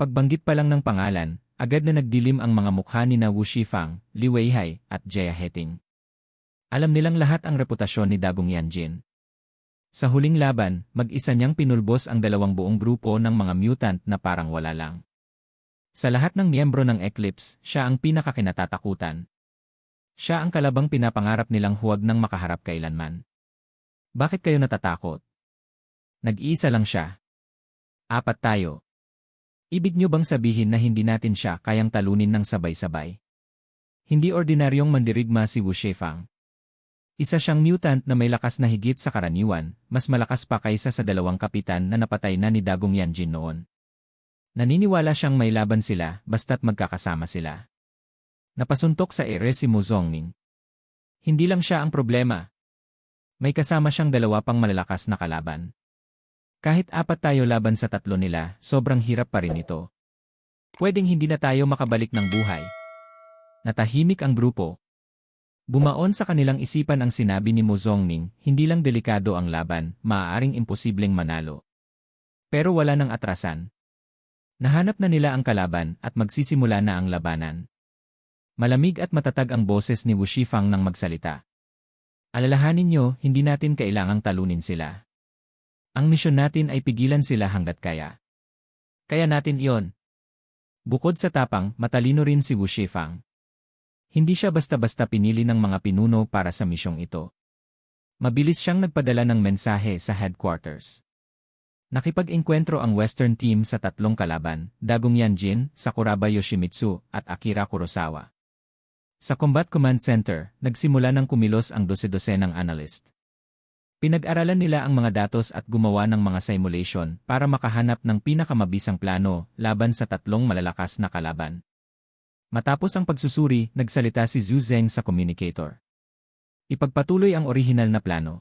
Pagbanggit pa lang ng pangalan, agad na nagdilim ang mga mukha ni na Wu Shifang, Li Weihai, at Jia Heting. Alam nilang lahat ang reputasyon ni Dagong Yanjin. Sa huling laban, mag-isa niyang pinulbos ang dalawang buong grupo ng mga mutant na parang wala lang. Sa lahat ng miyembro ng Eclipse, siya ang pinakakinatatakutan. Siya ang kalabang pinapangarap nilang huwag nang makaharap kailanman. Bakit kayo natatakot? Nag-iisa lang siya. Apat tayo. Ibig niyo bang sabihin na hindi natin siya kayang talunin ng sabay-sabay? Hindi ordinaryong mandirigma si Wu Shefang. Isa siyang mutant na may lakas na higit sa karaniwan, mas malakas pa kaysa sa dalawang kapitan na napatay na ni Dagong Yanjin noon. Naniniwala siyang may laban sila basta't magkakasama sila. Napasuntok sa ere si Mu Zongning. Hindi lang siya ang problema. May kasama siyang dalawa pang malalakas na kalaban. Kahit apat tayo laban sa tatlo nila, sobrang hirap pa rin ito. Pwedeng hindi na tayo makabalik ng buhay. Natahimik ang grupo, Bumaon sa kanilang isipan ang sinabi ni Mo Zongning, hindi lang delikado ang laban, maaaring imposibleng manalo. Pero wala nang atrasan. Nahanap na nila ang kalaban at magsisimula na ang labanan. Malamig at matatag ang boses ni Wu Shifang nang magsalita. Alalahanin nyo, hindi natin kailangang talunin sila. Ang misyon natin ay pigilan sila hanggat kaya. Kaya natin iyon. Bukod sa tapang, matalino rin si Wu Shifang. Hindi siya basta-basta pinili ng mga pinuno para sa misyong ito. Mabilis siyang nagpadala ng mensahe sa headquarters. Nakipag-engkwentro ang Western team sa tatlong kalaban, Dagong Yanjin, Sakuraba Yoshimitsu, at Akira Kurosawa. Sa Combat Command Center, nagsimula ng kumilos ang dose-dose ng analyst. Pinag-aralan nila ang mga datos at gumawa ng mga simulation para makahanap ng pinakamabisang plano laban sa tatlong malalakas na kalaban. Matapos ang pagsusuri, nagsalita si Zhu Zeng sa communicator. Ipagpatuloy ang orihinal na plano.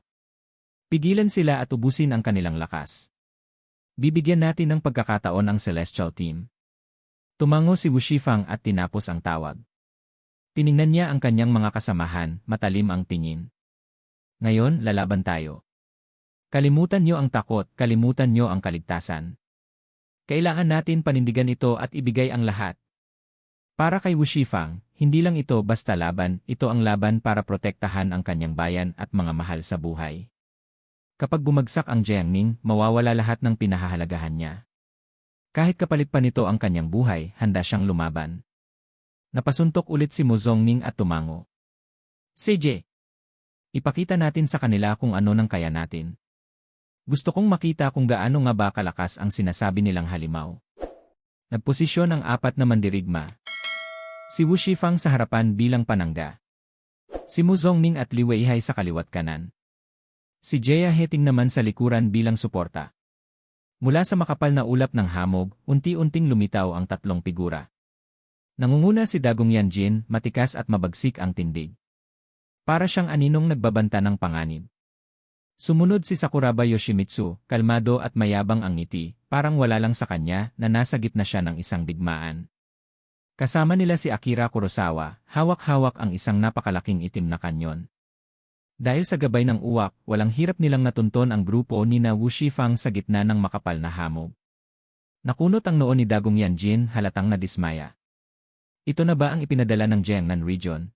Pigilan sila at ubusin ang kanilang lakas. Bibigyan natin ng pagkakataon ang Celestial Team. Tumango si Wu Shifang at tinapos ang tawag. Tiningnan niya ang kanyang mga kasamahan, matalim ang tingin. Ngayon, lalaban tayo. Kalimutan niyo ang takot, kalimutan niyo ang kaligtasan. Kailangan natin panindigan ito at ibigay ang lahat, para kay Wushifang, hindi lang ito basta laban, ito ang laban para protektahan ang kanyang bayan at mga mahal sa buhay. Kapag bumagsak ang Jiangning, mawawala lahat ng pinahahalagahan niya. Kahit kapalit pa nito ang kanyang buhay, handa siyang lumaban. Napasuntok ulit si Mozongning at tumango. CJ! Ipakita natin sa kanila kung ano nang kaya natin. Gusto kong makita kung gaano nga ba kalakas ang sinasabi nilang halimaw. Nagposisyon ang apat na mandirigma, Si Wu Shifang sa harapan bilang panangga. Si Mu Zongning at Li Weihai sa kaliwat kanan. Si Jia Heting naman sa likuran bilang suporta. Mula sa makapal na ulap ng hamog, unti-unting lumitaw ang tatlong figura. Nangunguna si Dagong Yanjin, matikas at mabagsik ang tindig. Para siyang aninong nagbabanta ng panganib. Sumunod si Sakuraba Yoshimitsu, kalmado at mayabang ang ngiti, parang wala lang sa kanya na nasa gitna siya ng isang digmaan. Kasama nila si Akira Kurosawa, hawak-hawak ang isang napakalaking itim na kanyon. Dahil sa gabay ng uwak, walang hirap nilang natunton ang grupo ni na Wu Shifang sa gitna ng makapal na hamog. Nakunot ang noon ni Dagong Yanjin halatang nadismaya. Ito na ba ang ipinadala ng Jiangnan region?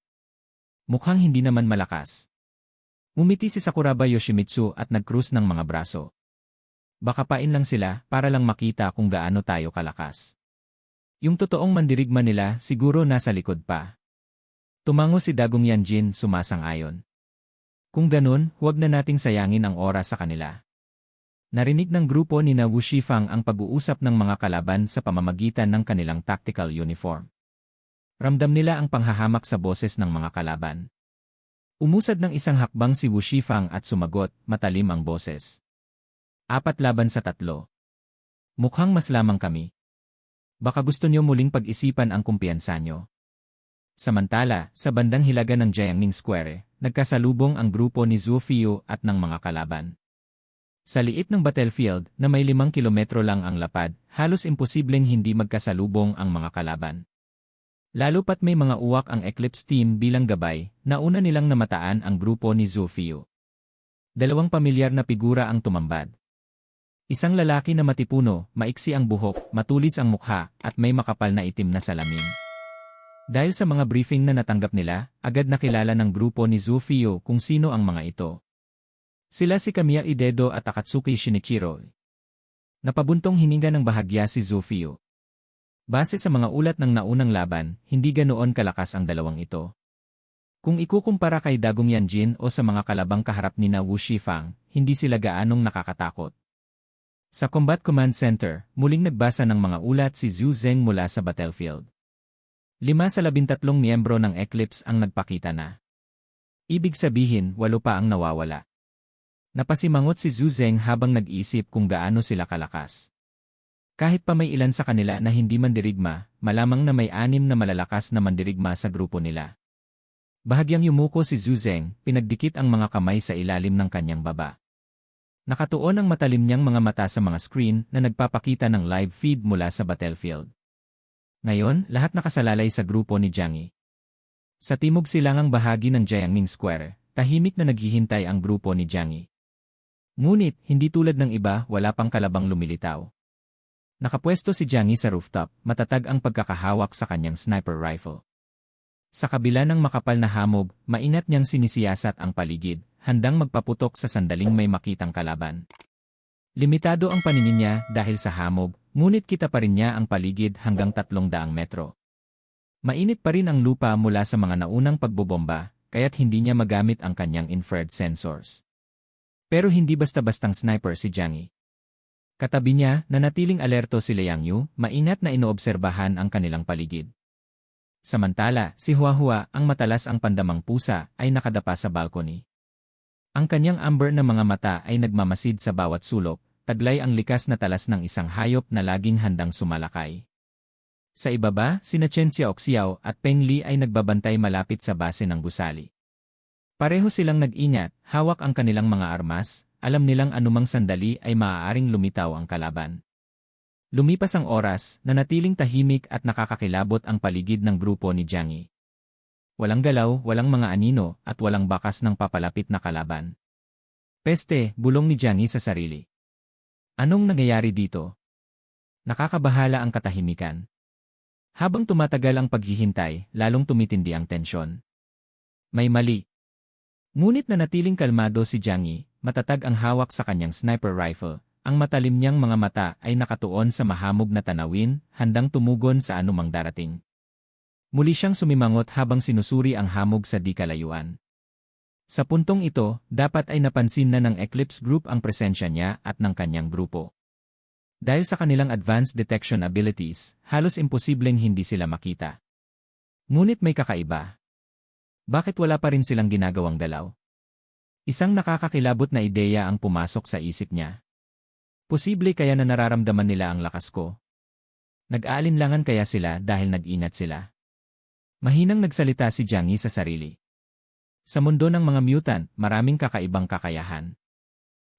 Mukhang hindi naman malakas. Umiti si Sakuraba Yoshimitsu at nag-cruise ng mga braso. Baka pain lang sila para lang makita kung gaano tayo kalakas. Yung totoong mandirigma nila siguro nasa likod pa. Tumango si Dagong Yanjin sumasang-ayon. Kung ganun, huwag na nating sayangin ang oras sa kanila. Narinig ng grupo ni na Wu Shifang ang pag-uusap ng mga kalaban sa pamamagitan ng kanilang tactical uniform. Ramdam nila ang panghahamak sa boses ng mga kalaban. Umusad ng isang hakbang si Wu Shifang at sumagot, matalim ang boses. Apat laban sa tatlo. Mukhang mas lamang kami. Baka gusto niyo muling pag-isipan ang kumpiyansa niyo. Samantala, sa bandang hilaga ng Jiangning Square, nagkasalubong ang grupo ni Zhu Fiu at ng mga kalaban. Sa liit ng battlefield na may limang kilometro lang ang lapad, halos imposibleng hindi magkasalubong ang mga kalaban. Lalo pat may mga uwak ang Eclipse team bilang gabay, nauna nilang namataan ang grupo ni Zhu Fiu. Dalawang pamilyar na figura ang tumambad. Isang lalaki na matipuno, maiksi ang buhok, matulis ang mukha, at may makapal na itim na salamin. Dahil sa mga briefing na natanggap nila, agad nakilala ng grupo ni Zufio kung sino ang mga ito. Sila si Kamiya Idedo at Akatsuki Shinichiro. Napabuntong hininga ng bahagya si Zufio. Base sa mga ulat ng naunang laban, hindi ganoon kalakas ang dalawang ito. Kung ikukumpara kay Dagong Yanjin o sa mga kalabang kaharap ni na Wu Shifang, hindi sila gaanong nakakatakot. Sa Combat Command Center, muling nagbasa ng mga ulat si Zhu Zeng mula sa battlefield. Lima sa labintatlong miyembro ng Eclipse ang nagpakita na. Ibig sabihin, walo pa ang nawawala. Napasimangot si Zhu Zeng habang nag-iisip kung gaano sila kalakas. Kahit pa may ilan sa kanila na hindi mandirigma, malamang na may anim na malalakas na mandirigma sa grupo nila. Bahagyang yumuko si Zhu Zeng, pinagdikit ang mga kamay sa ilalim ng kanyang baba. Nakatuon ang matalim niyang mga mata sa mga screen na nagpapakita ng live feed mula sa battlefield. Ngayon, lahat nakasalalay sa grupo ni Jiangyi. Sa timog silangang bahagi ng Jiangming Square, tahimik na naghihintay ang grupo ni Jiangyi. Ngunit, hindi tulad ng iba, wala pang kalabang lumilitaw. Nakapwesto si Jiangyi sa rooftop, matatag ang pagkakahawak sa kanyang sniper rifle. Sa kabila ng makapal na hamog, maingat niyang sinisiyasat ang paligid, handang magpaputok sa sandaling may makitang kalaban. Limitado ang paningin niya dahil sa hamog, ngunit kita pa rin niya ang paligid hanggang 300 metro. Mainit pa rin ang lupa mula sa mga naunang pagbobomba, kaya't hindi niya magamit ang kanyang infrared sensors. Pero hindi basta-bastang sniper si Jiangyi. Katabi niya, nanatiling alerto si Liang Yu, maingat na inoobserbahan ang kanilang paligid. Samantala, si Huahua, ang matalas ang pandamang pusa, ay nakadapa sa balcony. Ang kanyang amber na mga mata ay nagmamasid sa bawat sulok, taglay ang likas na talas ng isang hayop na laging handang sumalakay. Sa ibaba, sina Chen Xiaoxiao at Peng Li ay nagbabantay malapit sa base ng gusali. Pareho silang nag-ingat, hawak ang kanilang mga armas, alam nilang anumang sandali ay maaaring lumitaw ang kalaban. Lumipas ang oras, nanatiling tahimik at nakakakilabot ang paligid ng grupo ni Jiangyi. Walang galaw, walang mga anino, at walang bakas ng papalapit na kalaban. Peste, bulong ni Jiangyi sa sarili. Anong nangyayari dito? Nakakabahala ang katahimikan. Habang tumatagal ang paghihintay, lalong tumitindi ang tensyon. May mali. Ngunit nanatiling kalmado si Jiangyi, matatag ang hawak sa kanyang sniper rifle, ang matalim niyang mga mata ay nakatuon sa mahamog na tanawin, handang tumugon sa anumang darating. Muli siyang sumimangot habang sinusuri ang hamog sa di kalayuan. Sa puntong ito, dapat ay napansin na ng Eclipse Group ang presensya niya at ng kanyang grupo. Dahil sa kanilang advanced detection abilities, halos imposibleng hindi sila makita. Ngunit may kakaiba. Bakit wala pa rin silang ginagawang galaw? Isang nakakakilabot na ideya ang pumasok sa isip niya. Posible kaya na nararamdaman nila ang lakas ko. Nag-aalinlangan kaya sila dahil nag-inat sila. Mahinang nagsalita si Jiangyi sa sarili. Sa mundo ng mga mutant, maraming kakaibang kakayahan.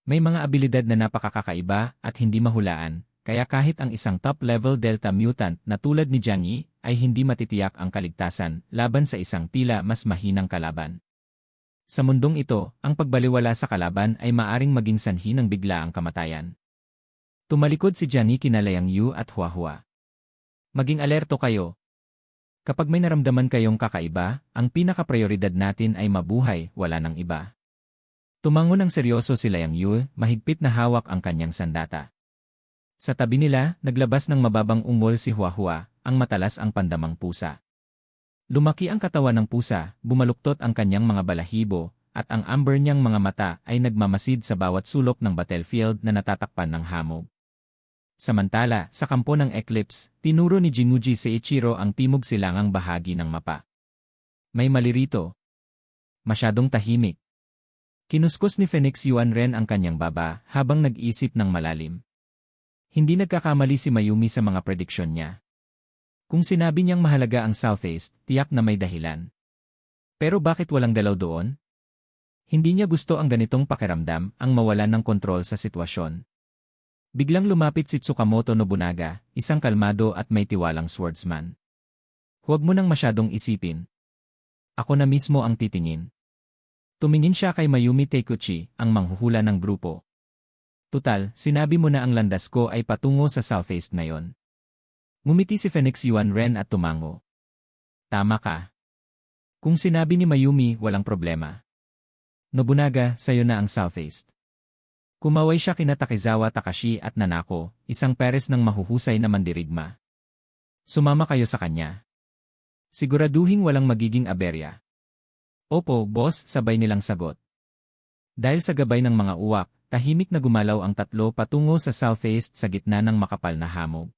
May mga abilidad na napakakakaiba at hindi mahulaan, kaya kahit ang isang top-level delta mutant na tulad ni Jiangyi ay hindi matitiyak ang kaligtasan laban sa isang tila mas mahinang kalaban. Sa mundong ito, ang pagbaliwala sa kalaban ay maaring maging sanhi ng bigla ang kamatayan. Tumalikod si Jiangyi kina Liang Yu at Huahua. Maging alerto kayo, Kapag may naramdaman kayong kakaiba, ang pinaka-prioridad natin ay mabuhay, wala ng iba. Tumango ng seryoso si Liang Yu, mahigpit na hawak ang kanyang sandata. Sa tabi nila, naglabas ng mababang ungol si Huahua, ang matalas ang pandamang pusa. Lumaki ang katawan ng pusa, bumaluktot ang kanyang mga balahibo, at ang amber niyang mga mata ay nagmamasid sa bawat sulok ng battlefield na natatakpan ng hamog. Samantala, sa kampo ng Eclipse, tinuro ni Jinuji Seiichiro ang timog silangang bahagi ng mapa. May mali rito. Masyadong tahimik. Kinuskos ni Phoenix Yuan Ren ang kanyang baba habang nag-isip ng malalim. Hindi nagkakamali si Mayumi sa mga prediksyon niya. Kung sinabi niyang mahalaga ang Southeast, tiyak na may dahilan. Pero bakit walang dalaw doon? Hindi niya gusto ang ganitong pakiramdam, ang mawalan ng kontrol sa sitwasyon. Biglang lumapit si Tsukamoto Nobunaga, isang kalmado at may tiwalang swordsman. Huwag mo nang masyadong isipin. Ako na mismo ang titingin. Tumingin siya kay Mayumi Teikuchi, ang manghuhula ng grupo. Tutal, sinabi mo na ang landas ko ay patungo sa southeast ngayon. Ngumiti si Phoenix Yuan Ren at tumango. Tama ka. Kung sinabi ni Mayumi, walang problema. Nobunaga, sayo na ang southeast. Kumaway siya kina Takizawa Takashi at Nanako, isang peres ng mahuhusay na mandirigma. Sumama kayo sa kanya. Siguraduhing walang magiging aberya. Opo, boss, sabay nilang sagot. Dahil sa gabay ng mga uwak, tahimik na gumalaw ang tatlo patungo sa southeast sa gitna ng makapal na hamog.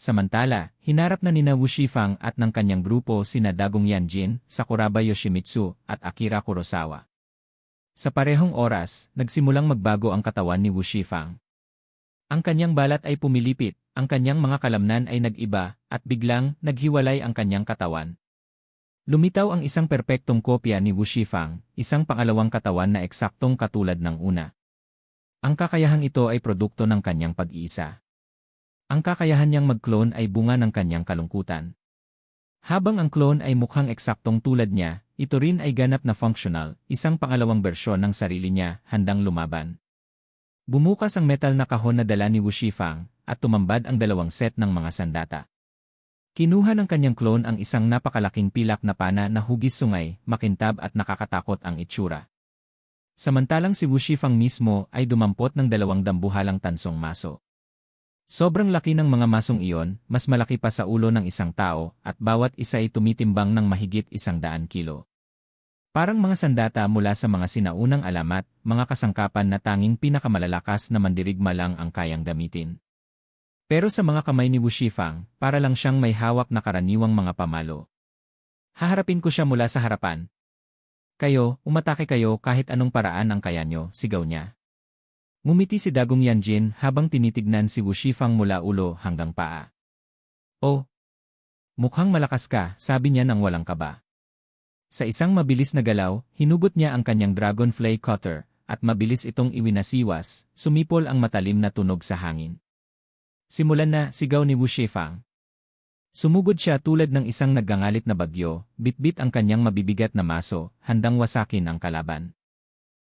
Samantala, hinarap na nina Wu Shifang at ng kanyang grupo sina Dagong Yanjin, Sakuraba Yoshimitsu, at Akira Kurosawa. Sa parehong oras, nagsimulang magbago ang katawan ni Wu Shifang. Ang kanyang balat ay pumilipit, ang kanyang mga kalamnan ay nag-iba, at biglang naghiwalay ang kanyang katawan. Lumitaw ang isang perpektong kopya ni Wu Shifang, isang pangalawang katawan na eksaktong katulad ng una. Ang kakayahang ito ay produkto ng kanyang pag-iisa. Ang kakayahan niyang mag-clone ay bunga ng kanyang kalungkutan. Habang ang clone ay mukhang eksaktong tulad niya, ito rin ay ganap na functional, isang pangalawang bersyon ng sarili niya, handang lumaban. Bumukas ang metal na kahon na dala ni Wu Shifang, at tumambad ang dalawang set ng mga sandata. Kinuha ng kanyang clone ang isang napakalaking pilak na pana na hugis sungay, makintab at nakakatakot ang itsura. Samantalang si Wu Shifang mismo ay dumampot ng dalawang dambuhalang tansong maso. Sobrang laki ng mga masong iyon, mas malaki pa sa ulo ng isang tao, at bawat isa ay tumitimbang ng mahigit isang daan kilo. Parang mga sandata mula sa mga sinaunang alamat, mga kasangkapan na tanging pinakamalalakas na mandirigma lang ang kayang gamitin. Pero sa mga kamay ni Wu Shifang, para lang siyang may hawak na karaniwang mga pamalo. Haharapin ko siya mula sa harapan. Kayo, umatake kayo kahit anong paraan ang kaya nyo, sigaw niya. Ngumiti si Dagong Yanjin habang tinitignan si Wu Shifang mula ulo hanggang paa. Oh! Mukhang malakas ka, sabi niya nang walang kaba. Sa isang mabilis na galaw, hinugot niya ang kanyang dragonfly cutter, at mabilis itong iwinasiwas, sumipol ang matalim na tunog sa hangin. Simulan na, sigaw ni Wu Shifang. Sumugod siya tulad ng isang naggangalit na bagyo, bitbit ang kanyang mabibigat na maso, handang wasakin ang kalaban.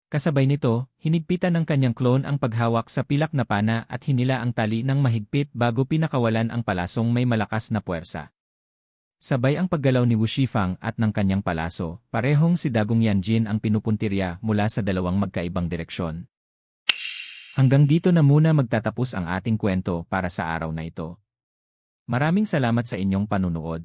Kasabay nito, hinigpitan ng kanyang clone ang paghawak sa pilak na pana at hinila ang tali ng mahigpit bago pinakawalan ang palasong may malakas na puwersa. Sabay ang paggalaw ni Wu Shifang at ng kanyang palaso, parehong si Dagong Yanjin ang pinupuntirya mula sa dalawang magkaibang direksyon. Hanggang dito na muna magtatapos ang ating kwento para sa araw na ito. Maraming salamat sa inyong panunood.